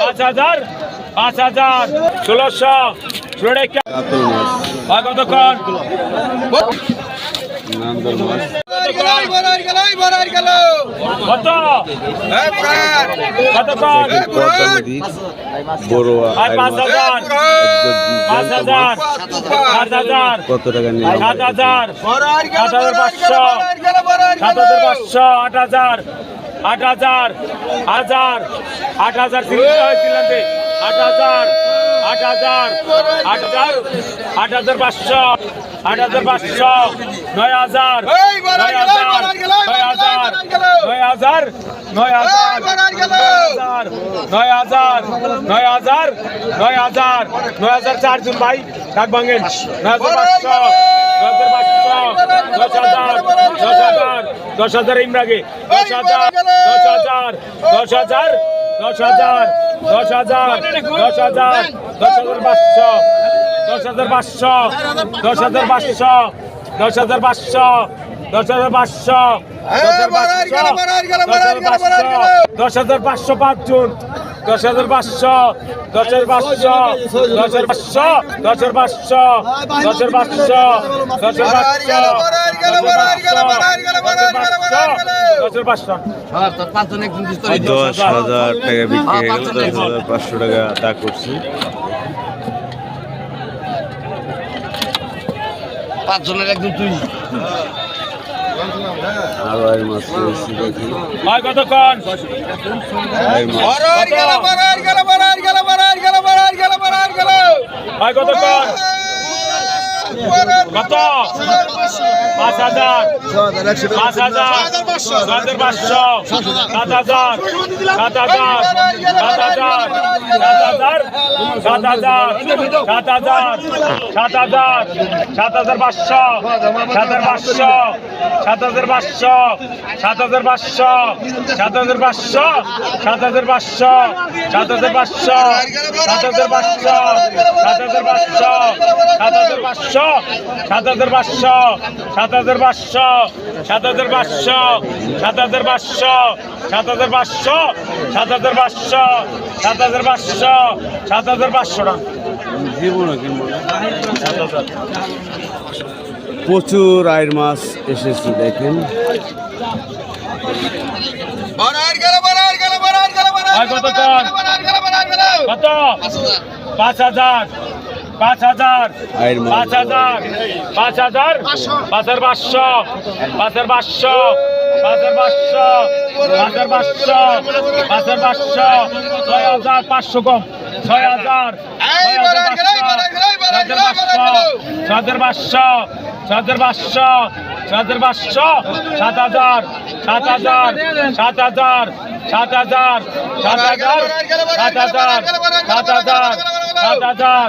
পাঁচ হাজার পাঁচ হাজার, ষোলোশো কতক্ষণ? কত? টাকা নিয়ে সাত হাজার সাত হাজার পাঁচশো, সাত হাজার পাঁচশো, আট হাজার আট হাজার হাজার আট হাজার হয়েছিলেন আট হাজার আট হাজার আট হাজার আট হাজার পাঁচশো আট হাজার পাঁচশো নয় হাজার নয় হাজার নয় হাজার নয় হাজার নয় হাজার নয় হাজার নয় হাজার নয় হাজার নয় হাজার চারজন ভাই ডাক ভাঙেন। নয় হাজার পাঁচশো নয় হাজার পাঁচশো দশ হাজার দশ হাজার ইমরাগে দশ হাজার দশ হাজার দশ হাজার দশ হাজার দশ হাজার দশ হাজার দশ হাজার পাঁচশো দশ হাজার পাঁচশো দশ হাজার পাঁচশো দশ হাজার পাঁচশো দশ হাজার পাঁচশো দশ হাজার পাঁচশো পাঁচজন দশ হাজার পাঁচশো দশ হাজার পাঁচশো দশ হাজার পাঁচশো দশ হাজার পাঁচশো দশ হাজার পাঁচশো দশ হাজার পাঁচশো দশ হাজার টাকা বিক্রি হয়ে গেল দশ হাজার পাঁচশো টাকা তা করছি। পাঁচজনের একজন তুই। আরও আর মাছ। রয়েছে দেখি ভাই কতক্ষণ আর মাছ ভাই কতক্ষণ কত পাঁচ হাজার পাঁচ হাজার ছয় হাজার পাঁচশো সাত সাত হাজার সাত হাজার সাত হাজার সাত হাজার সাত হাজার সাত হাজার সাত হাজার পাঁচশো সাত হাজার পাঁচশো সাত হাজার পাঁচশো সাত হাজার পাঁচশো সাত হাজার পাঁচশো সাত হাজার পাঁচশো সাত হাজার পাঁচশো সাত হাজার পাঁচশো সাত হাজার পাঁচশো সাত হাজার পাঁচশো সাত হাজার পাঁচশো সাত হাজার পাঁচশো সাত হাজার পাঁচশো সাত হাজার পাঁচশো সাত হাজার পাঁচশো সাত হাজার পাঁচশো সাত হাজার পাঁচশো সাত হাজার পাঁচশো প্রচুর আয়ের মাছ এসেছে দেখেন কত? পাঁচ হাজার। পাঁচ হাজার পাঁচ হাজার পাঁচ হাজার পাঁচের পাঁচশো পাঁচের পাঁচশো পাঁচের পাঁচশো পাঁচের পাঁচশো পাঁচের পাঁচশো ছয় হাজার পাঁচশো কম ছয় হাজার ছয়ের পাঁচশো ছয়ের পাঁচশো ছয়ের পাঁচশো সাত হাজার সাত হাজার সাত হাজার সাত হাজার সাত হাজার সাত হাজার সাত হাজার সাত হাজার সাত হাজার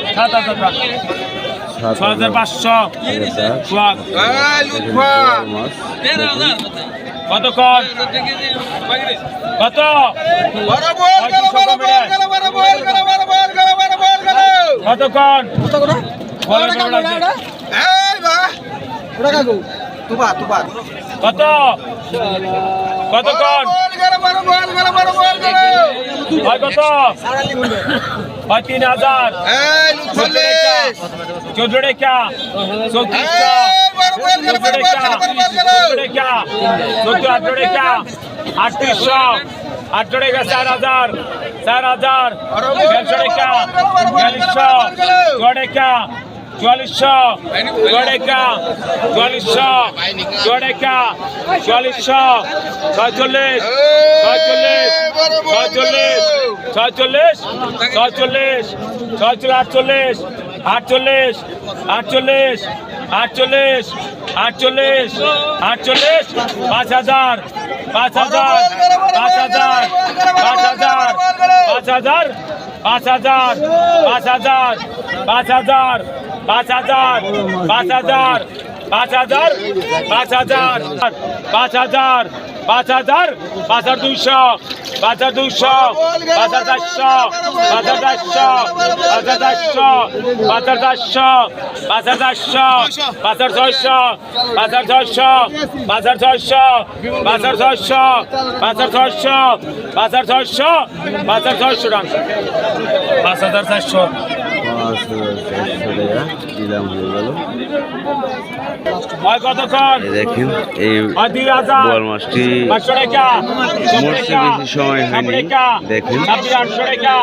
সাত হাজার ছ হাজার পাঁচশো কত কত কত কত কন কত কত কন কত তিন হাজার। চোদ্দ রেখা। চৌত্রিশশো। চোদ্দ রেখা। চোদ্দ রেখা। চোদ্দ আঠারো রেখা। আটত্রিশশো। আঠারো রেখা চার হাজার। চার হাজার। বিয়াল্লিশশো। রেখা। চুয়াশো চুয়াল্লিশশো টাকা চুয়াল্লিশশো টাকা চুয়াল্লিশশো ছয়চল্লিশ ছয়চল্লিশ ছয়চল্লিশ ছয়চল্লিশ ছয়চল্লিশ ছয়চল্লিশ, আটচল্লিশ আটচল্লিশ আটচল্লিশ আটচল্লিশ আটচল্লিশ আটচল্লিশ, পাঁচ হাজার পাঁচ হাজার পাঁচ হাজার পাঁচ হাজার পাঁচ হাজার পাঁচ হাজার পাঁচ হাজার পাঁচ হাজার পাঁচ হাজার পাঁচ হাজার পাঁচ হাজার পাঁচ হাজার পাঁচ হাজার পাঁচ হাজার পাঁচ হাজার দুইশো পাঁচ হাজার দুইশো পাঁচ হাজার চারশো পাঁচ হাজার চারশো পাঁচ হাজার চারশো পাঁচ হাজার চারশো পাঁচ হাজার চারশো পাঁচ হাজার ছয়শো পাঁচ হাজার ছয়শো পাঁচ হাজার ছয়শো পাঁচ হাজার ছয়শো পাঁচ হাজার ছয়শো পাঁচ হাজার ছয়শো পাঁচ হাজার ছয়শো টাকা পাঁচ হাজার চারশো পাঁচশো টাকা দিলাম হয়ে গেল দেখেন এই বোয়াল মাছটি মরছে বেশি সময় হয়নি দেখেন আটশো টাকা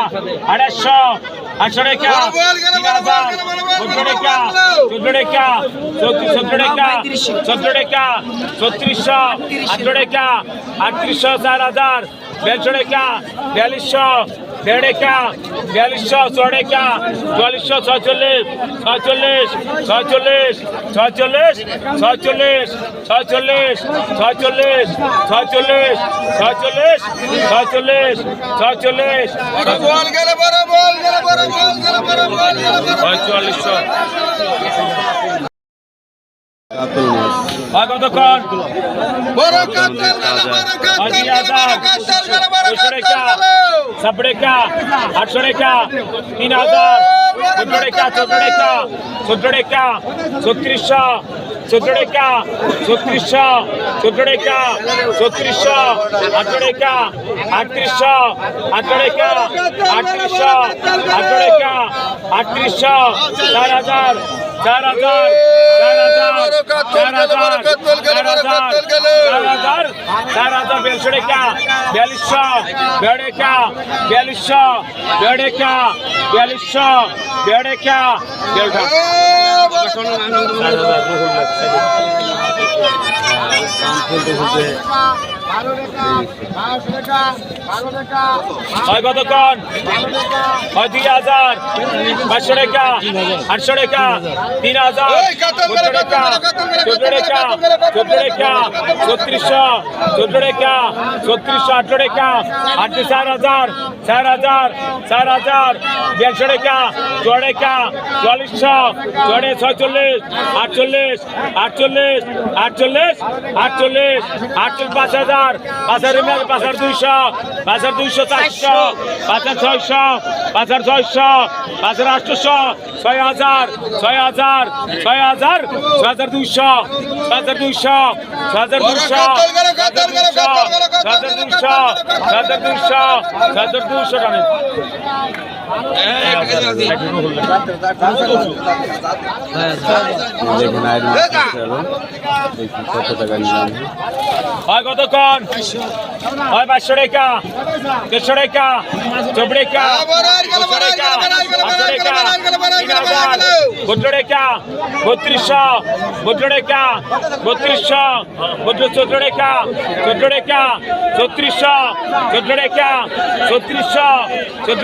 ছত্রিশশো আটশো টাকা আটত্রিশশো চার হাজার দেড়শো টাকা বিয়াল্লিশশো দেড় টাকা বিয়াল্লিশশো টাকা চুয়াল্লিশশো ছয়চল্লিশ ছয়চল্লিশ ছয়চল্লিশ ছয়চল্লিশ ছয়চল্লিশ ছয়চল্লিশ ছয়চল্লিশ ছয়চল্লিশ ছয়চল্লিশ ছয়চল্লিশ ছয়চল্লিশ হয় কতক্ষণ দুশো রেখা সাত রেখা আটশো রেখা তিন হাজার চোদ্দ রেখা চোদ্দ রেখা চোদ্দ রেখা ছত্রিশশো চোদ্দ রেখা ছত্রিশশো চোদ্দ রেখা ছত্রিশশো আট রেখা আটত্রিশশো আট রেখা আটত্রিশশো আট রেখা আটত্রিশশো চার হাজার चार हज़ार चार हज़ार चार हज़ार चार हज़ार चार हज़ार बेलसोड़े क्या बयालीस सौ बेड़े क्या बयालीस सौ बेड़े क्या बयालीस सौ बेड़े क्या डेढ़ चार हज़ार দেড়টা হয় কতক্ষণ? হয় দুই হাজার। পাঁচশো টাকা আটশো টাকা তিন হাজার। চোদ্দ টাকা চোদ্দ টাকা চোদ্দ টাকা ছত্রিশশো চোদ্দ টাকা ছত্রিশশো আটশো টাকা আটশো চার হাজার চার হাজার চার হাজার দেড়শো টাকা চুয়া টাকা চুয়াল্লিশশো চুয়াড়ে ছয়চল্লিশ আটচল্লিশ আটচল্লিশ আটচল্লিশ আটচল্লিশ আটচল্লিশ পাঁচ হাজার পাঁচ হাজার পাঁচ হাজার দুইশো পাঁচ হাজার দুইশো চারশো পাঁচ হাজার ছয়শো পাঁচ হাজার ছয়শো পাঁচ হাজার আটশোশো ছয় হাজার ছয় হাজার ছয় হাজার ছয় হাজার দুইশো ছয় হাজার দুইশো ছয় হাজার দুইশো ছয় হাজার দুইশো ছয় হাজার দুইশো ছয় হাজার দুইশো টাকা হয় কতক্ষণ? হয় পাঁচশো টাকা, দেড়শো টাকা চব্বি টাকা বত্র টাকা বত্রিশশো বত্র টাকা, বত্রিশশো বত্র চোদ্দ টাকা চোদ্দ টাকা, ছত্রিশশো, চোদ্দ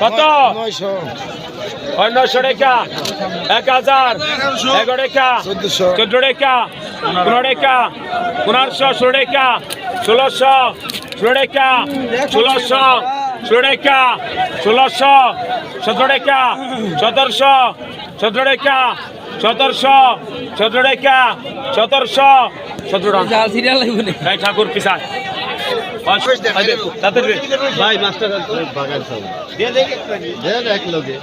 কত? নশো টাকা এক হাজার। এগারো টাকা চোদ্দ টাকা পনেরো টাকা পনেরোশো ষোলো টাকা ষোলোশো ষোলো টাকা ষোলোশো ষোলো টাকা ষোলোশো সতেরো টাকা সতেরোশো সতেরো টাকা সতেরোশো সতেরো টাকা সতেরোশো সতেরো টাকা ঠাকুর পিসায় ভাই মাছটা বাগান সব। দেন এক লোকে।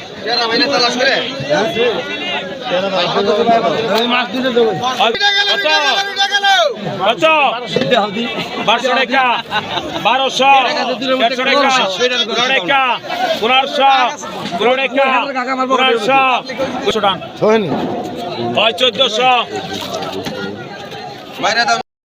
কত বারোশো টাকা বারোশো দেড়শো টাকা পনেরো টাকা। পনেরোশো পনেরো টাকা। পনেরোশো দুশো টাকা। চোদ্দশো। বাইরে দাও